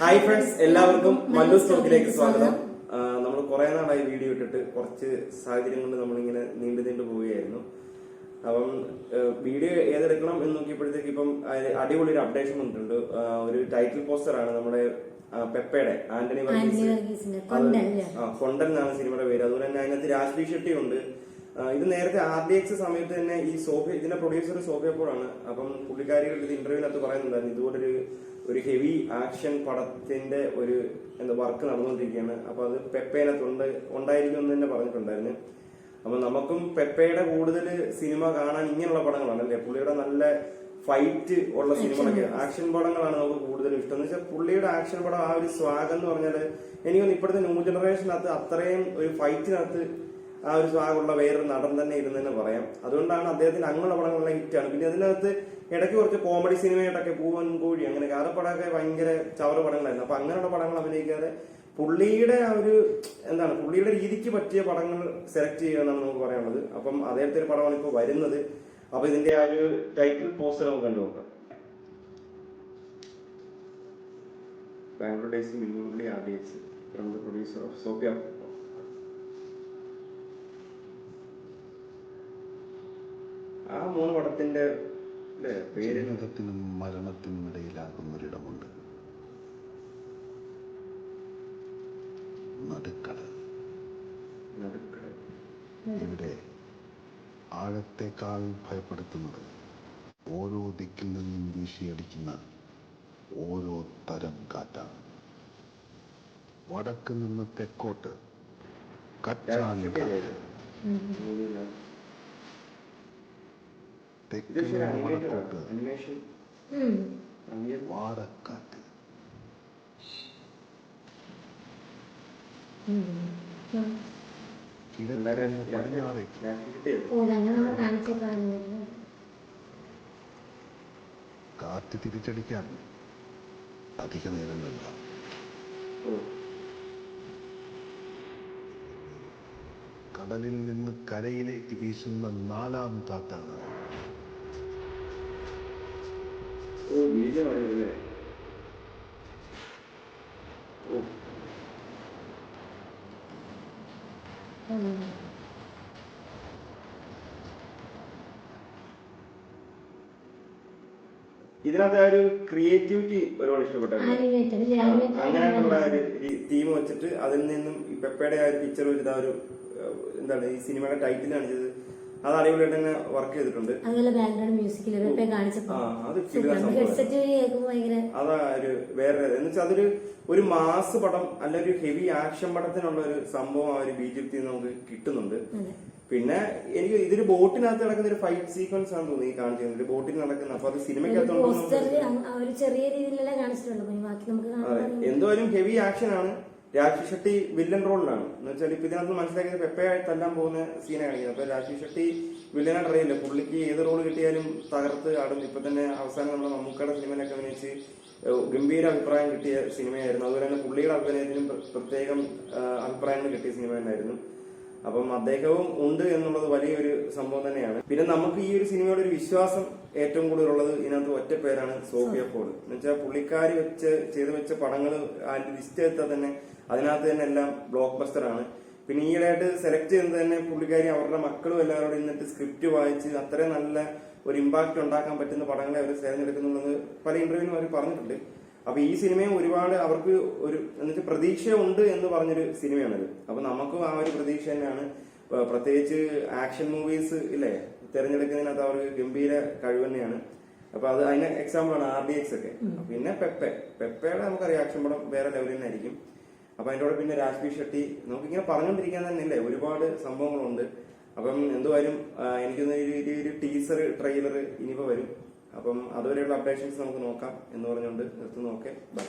Hi friends എല്ലാവർക്കും മല്ലു സ്റ്റോക്കിലേക്ക് സ്വാഗതം. നമ്മൾ കുറെ നാളായി വീഡിയോ ഇട്ടിട്ട് കുറച്ച് സാഹചര്യം കൊണ്ട് നമ്മളിങ്ങനെ നീണ്ടു നീണ്ടു പോവുകയായിരുന്നു. അപ്പം വീഡിയോ ഏതെടുക്കണം എന്ന് നോക്കിയപ്പോഴത്തേക്ക് ഇപ്പം അടിപൊളി ഒരു അപ്ഡേഷൻ വന്നിട്ടുണ്ട്. ഒരു ടൈറ്റിൽ പോസ്റ്റർ ആണ് നമ്മുടെ പെപ്പയുടെ ആന്റണി വർഗീസ്. കൊണ്ടൻ എന്നാണ് സിനിമയുടെ പേര്. അതുപോലെ തന്നെ അതിനകത്ത് രാജ്ബി ഷെട്ടി ഉണ്ട് ഇത് നേരത്തെ ആർ ഡി എക്സ് സമയത്ത് തന്നെ ഈ സോഫി ഇതിന്റെ പ്രൊഡ്യൂസർ സോഫിയപ്പോഴാണ് അപ്പം പുള്ളിക്കാരികളുടെ ഇന്റർവ്യൂവിനകത്ത് പറയുന്നുണ്ടായിരുന്നു ഇതുപോലൊരു ഒരു ഹെവി ആക്ഷൻ പടത്തിന്റെ ഒരു എന്താ വർക്ക് നടന്നുകൊണ്ടിരിക്കുകയാണ്. അപ്പൊ അത് പെപ്പേനകത്ത് ഉണ്ട് ഉണ്ടായിരിക്കും എന്ന് തന്നെ പറഞ്ഞിട്ടുണ്ടായിരുന്നു. അപ്പൊ നമുക്കും പെപ്പയുടെ കൂടുതൽ സിനിമ കാണാൻ ഇങ്ങനെയുള്ള പടങ്ങളാണ് അല്ലേ? പുള്ളിയുടെ നല്ല ഫൈറ്റ് ഉള്ള സിനിമകളൊക്കെ. ആക്ഷൻ പടങ്ങളാണ് നമുക്ക് കൂടുതലും ഇഷ്ടം. എന്ന് വെച്ചാൽ പുള്ളിയുടെ ആക്ഷൻ പടം ആ ഒരു സ്വാഗം എന്ന് പറഞ്ഞാൽ എനിക്കൊന്ന് ഇപ്പോഴത്തെ ന്യൂ ജനറേഷനകത്ത് അത്രയും ഒരു ഫൈറ്റിനകത്ത് ആ ഒരു സ്വാഗമുള്ള വേറൊരു നടൻ തന്നെ ഇരുന്നെന്ന് പറയാം. അതുകൊണ്ടാണ് അദ്ദേഹത്തിന് അങ്ങനെയുള്ള പടങ്ങളെല്ലാം ഹിറ്റാണ്. പിന്നെ അതിനകത്ത് ഇടയ്ക്ക് കുറച്ച് കോമഡി സിനിമയായിട്ടൊക്കെ പൂവൻ കോഴി അങ്ങനെ ആ പടമൊക്കെ ഭയങ്കര ചവറ് പടങ്ങളായിരുന്നു. അപ്പൊ അങ്ങനെയുള്ള പടങ്ങൾ അഭിനയിക്കാതെ പുള്ളിയുടെ ആ ഒരു എന്താണ് പുള്ളിയുടെ രീതിക്ക് പറ്റിയ പടങ്ങൾ സെലക്ട് ചെയ്യുക എന്നാണ് നമുക്ക് പറയാനുള്ളത്. അപ്പം അദ്ദേഹത്തെ ഒരു പടമാണ് ഇപ്പോൾ വരുന്നത്. അപ്പൊ ഇതിന്റെ ആ ഒരു ടൈറ്റിൽ പോസ്റ്റർ നമുക്ക് കണ്ടു നോക്കാം. ബാംഗ്ലൂർ ഡേയ്സ് മിന്നൂർ ആർ പ്രൊഡ്യൂസർ ഓഫ് സോഫിയ ആ മൂന്ന് പടത്തിന്റെ ജീവിതത്തിനും മരണത്തിനും ഇടയിലാകുന്നൊരിടമുണ്ട് നടുക്കടൽ. ഇവിടെ ആഴത്തെക്കാൾ ഭയപ്പെടുത്തുന്നത് ഓരോ ദിക്കിൽ നിന്നും വീശിയടിക്കുന്ന ഓരോ തരം കാറ്റാണ്. വടക്ക് നിന്ന് തെക്കോട്ട് കച്ചാലി കാറ്റ് തെക്ക് ഇത് ശരി നിന്ന് വടക്കോട്ട്. അനിമേഷൻ ഉം. വാടക്കാറ്റ് ഉം. ഉം. കിഴക്ക് നിന്ന് പടിഞ്ഞാറേക്ക് കാറ്റ് തിരിച്ചടിക്കാൻ അധിക നേരം വേണ്ട. കടലിൽ നിന്ന് കരയിലേക്ക് വീശുന്ന നാലാം കാറ്റാണ്. ഓ ബീജം അല്ലേ ഓ ഇതിനകത്ത് ആ ഒരു ക്രിയേറ്റിവിറ്റി ഒരുപാട് ആ, അങ്ങനെയുള്ള ഒരു തീം വെച്ചിട്ട് അതിൽ നിന്നും പെപ്പയുടെ ആ ഒരു പിക്ചർ ഒരു ഇതാ ഒരു എന്താണ് ഈ സിനിമയുടെ ടൈറ്റിൽ കാണിച്ചത്? അത് അടിപൊളിയായിട്ട് തന്നെ വർക്ക് ചെയ്തിട്ടുണ്ട്. അതുപോലെ ബാക്ക്ഗ്രൗണ്ട് മ്യൂസിക്കിൽ അത് ഒരു വേറെ എന്ന് വെച്ചാൽ അതൊരു ഒരു മാസ് പടം അല്ല ഒരു ഹെവി ആക്ഷൻ പടത്തിനുള്ള ഒരു സംഭവം ആ ഒരു ബി ജെ പി നമുക്ക് കിട്ടുന്നുണ്ട്. പിന്നെ എനിക്ക് ഇതൊരു ബോട്ടിനകത്ത് നടക്കുന്ന ഒരു ഫൈറ്റ് സീക്വൻസ് ആണ് തോന്നി കാണിച്ചിരുന്നത് ബോട്ടിൽ നടക്കുന്ന അപ്പൊ അത് സിനിമയ്ക്കകത്തുണ്ടോ എന്തോ ഒരു ചെറിയ രീതിയിലല്ലേ കാണിച്ചിട്ടുള്ളൂ. പിന്നെ ബാക്കി നമുക്ക് അതെ. ഹെവി ആക്ഷൻ ആണ്. രാജി ഷെട്ടി വില്ലൻ റോളിലാണ്. എന്ന് വെച്ചാൽ ഇപ്പൊ ഇതിനകത്ത് മനസ്സിലാക്കിയത് പെപ്പയായി തല്ലാൻ പോകുന്ന സീനാണ് അപ്പൊ രാജി ഷെട്ടി വില്ലനായിട്ട് അറിയില്ല. പുള്ളിക്ക് ഏത് റോൾ കിട്ടിയാലും തകർത്ത് ആടും. ഇപ്പൊ തന്നെ അവസാനം നമ്മുടെ മമ്മൂക്കയുടെ സിനിമയിലൊക്കെ അഭിനയിച്ച് ഗംഭീര അഭിപ്രായം കിട്ടിയ സിനിമയായിരുന്നു. അതുപോലെ തന്നെ പുള്ളിയുടെ അഭിനയത്തിനും പ്ര- പ്രത്യേകം അഭിപ്രായങ്ങൾ കിട്ടിയ സിനിമ തന്നെയായിരുന്നു. അപ്പം അദ്ദേഹവും ഉണ്ട് എന്നുള്ളത് വലിയൊരു സംഭവം തന്നെയാണ്. പിന്നെ നമുക്ക് ഈ ഒരു സിനിമയുടെ ഒരു വിശ്വാസം ഏറ്റവും കൂടുതൽ ഉള്ളത് ഇതിനകത്ത് ഒറ്റ പേരാണ് സോഫിയ പോൾ എന്ന് വെച്ചാൽ പുള്ളിക്കാരി വെച്ച് ചെയ്തു വെച്ച പടങ്ങൾ ലിസ്റ്റ് എടുത്താൽ തന്നെ അതിനകത്ത് തന്നെ എല്ലാം ബ്ലോക്ക് ബസ്റ്റർ ആണ് പിന്നെ ഈയിടെയായിട്ട് സെലക്ട് ചെയ്യുന്നത് തന്നെ പുള്ളിക്കാരി അവരുടെ മക്കളും എല്ലാവരോടും ഇന്നിട്ട് സ്ക്രിപ്റ്റ് വായിച്ച് അത്രയും നല്ല ഒരു ഇമ്പാക്ട് ഉണ്ടാക്കാൻ പറ്റുന്ന പടങ്ങളെ അവർ തിരഞ്ഞെടുക്കുന്നുള്ളത് പല ഇന്റർവ്യൂവിലും അവർ പറഞ്ഞിട്ടുണ്ട്. അപ്പൊ ഈ സിനിമയും ഒരുപാട് അവർക്ക് ഒരു എന്നിട്ട് പ്രതീക്ഷ ഉണ്ട് എന്ന് പറഞ്ഞൊരു സിനിമയാണിത്. അപ്പൊ നമുക്കും ആ ഒരു പ്രതീക്ഷ തന്നെയാണ്. പ്രത്യേകിച്ച് ആക്ഷൻ മൂവീസ് ഇല്ലേ? തിരഞ്ഞെടുക്കുന്നതിനകത്ത് അവർക്ക് ഗംഭീര കഴിവ് തന്നെയാണ്. അപ്പൊ അത് അതിന് എക്സാമ്പിൾ ആണ് ആർ ഡി എക്സ് ഒക്കെ. പിന്നെ പെപ്പെ. പെപ്പയുടെ നമുക്കറിയാം ആക്ഷൻ പടം വേറെ ലെവലിൽ തന്നെയായിരിക്കും അപ്പൊ അതിന്റെ കൂടെ പിന്നെ രാജ്ബി ഷെട്ടി. നമുക്കിങ്ങനെ പറഞ്ഞുകൊണ്ടിരിക്കാൻ തന്നെ ഇല്ലേ? ഒരുപാട് സംഭവങ്ങളുണ്ട്. അപ്പം എന്തുവായാലും എനിക്കൊന്ന് ഒരു ഒരു ടീസർ ട്രെയിലർ ഇനിയിപ്പോ വരും. അപ്പം അതുവരെയുള്ള അപ്ഡേഷൻസ് നമുക്ക് നോക്കാം എന്ന് പറഞ്ഞുകൊണ്ട് നിർത്തുന്നു. Okay bye